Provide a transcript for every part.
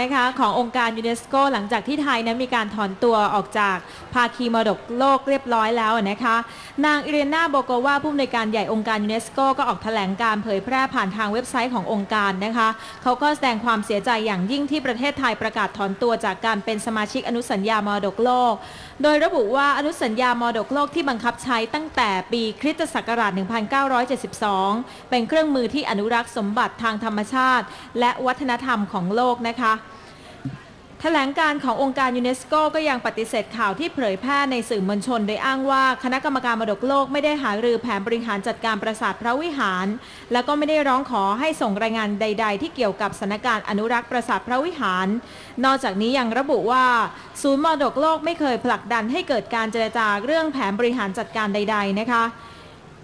นะคะขององค์การยูเนสโกหลังจากที่ไทยนั้นมีการถอนตัวออกจากภาคีมรดกโลกเรียบร้อยแล้วนะคะ นางอิเรนาโบโกวาผู้อำนวยการใหญ่องค์การยูเนสโกก็ออกแถลงการเผยแพร่ผ่านทางเว็บไซต์ขององค์การนะคะเขาก็แสดงความเสียใจอย่างยิ่งที่ประเทศไทยประกาศถอนตัวจากการเป็นสมาชิกอนุสัญญามรดกโลก โดยระบุว่าอนุสัญญามรดกโลกที่บังคับใช้ตั้งแต่ปีคริสตศักราช 1972 เป็นเครื่องมือที่อนุรักษ์สมบัติทางธรรมชาติ และวัฒนธรรมของโลกนะคะ แถลงการขององค์การยูเนสโกก็ยังปฏิเสธข่าวที่เผยแพร่ในสื่อมวลชน โดยอ้างว่าคณะกรรมการมรดกโลกไม่ได้หารือแผนบริหารจัดการปราสาทพระวิหาร และก็ไม่ได้ร้องขอให้ส่งรายงานใด ๆ ที่เกี่ยวกับสถานการณ์อนุรักษ์ปราสาทพระวิหาร นอกจากนี้ยังระบุว่า ศูนย์มรดกโลกไม่เคยผลักดันให้เกิดการเจรจาเรื่องแผนบริหารจัดการใด ๆ นะคะ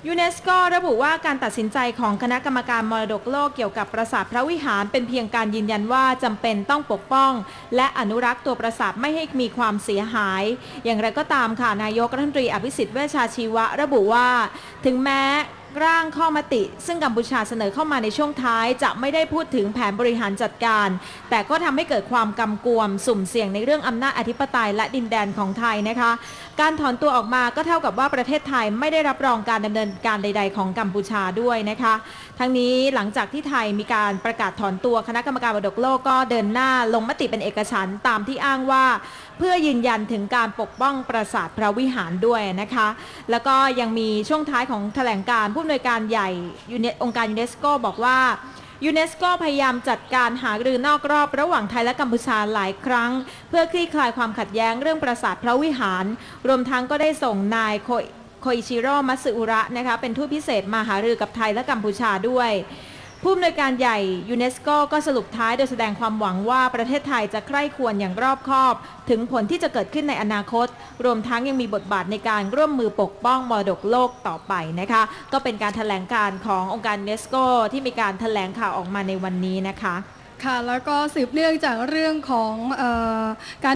ยูเนสโกระบุว่าการตัดสินใจของคณะกรรมการมรดกโลกเกี่ยวกับปราสาทพระวิหารเป็นเพียงการยืนยันว่าจำเป็นต้องปกป้อง และอนุรักษ์ตัวปราสาทไม่ให้มีความเสียหาย อย่างไรก็ตามค่ะนายกรัฐมนตรีอภิสิทธิ์เวชชาชีวะระบุว่า ถึงแม้ ร่างข้อมติ ซึ่งกัมพูชาเสนอเข้ามาในช่วงท้าย จะไม่ได้พูดถึงแผนบริหารจัดการ แต่ก็ทำให้เกิดความกำกวม สุ่มเสี่ยงในเรื่องอำนาจอธิปไตยและดินแดนของไทยนะคะ การถอนตัวออกมาก็เท่ากับว่าประเทศไทยไม่ได้รับรองการดำเนินการใด ๆ ของกัมพูชาด้วยนะคะ ทั้งนี้หลังจากที่ไทยมีการประกาศถอนตัวคณะกรรมการมรดกโลกก็เดินหน้าลงมติเป็นเอกฉันตามที่อ้างว่า เพื่อยืนยันถึงการปกป้องปราสาทพระวิหารด้วยนะคะ แล้วก็ยังมีช่วงท้ายของแถลงการผู้อำนวยการใหญ่ยูเนองค์การยูเนสโกบอกว่ายูเนสโกพยายามจัดการหารือนอกรอบระหว่างไทยและกัมพูชาหลายครั้ง เพื่อคลี่คลายความขัดแย้งเรื่องปราสาทพระวิหาร รวมทั้งก็ได้ส่งนายโคโคอิชิโร่มัตสึอุระนะคะเป็นทูตพิเศษมาหารือกับไทยและกัมพูชาด้วย ผู้อำนวยการใหญ่ยูเนสโกก็สรุปท้ายโดยแสดงความหวังว่าประเทศไทยจะใคร่ควรอย่างรอบคอบ ถึงผลที่จะเกิดขึ้นในอนาคต รวมทั้งยังมีบทบาทในการร่วมมือปกป้องมรดกโลกต่อไปนะคะ ก็เป็นการแถลงการขององค์การยูเนสโกที่มีการแถลงข่าวออกมาในวันนี้นะคะ ค่ะแล้วก็สืบเนื่องจากเรื่องของออการ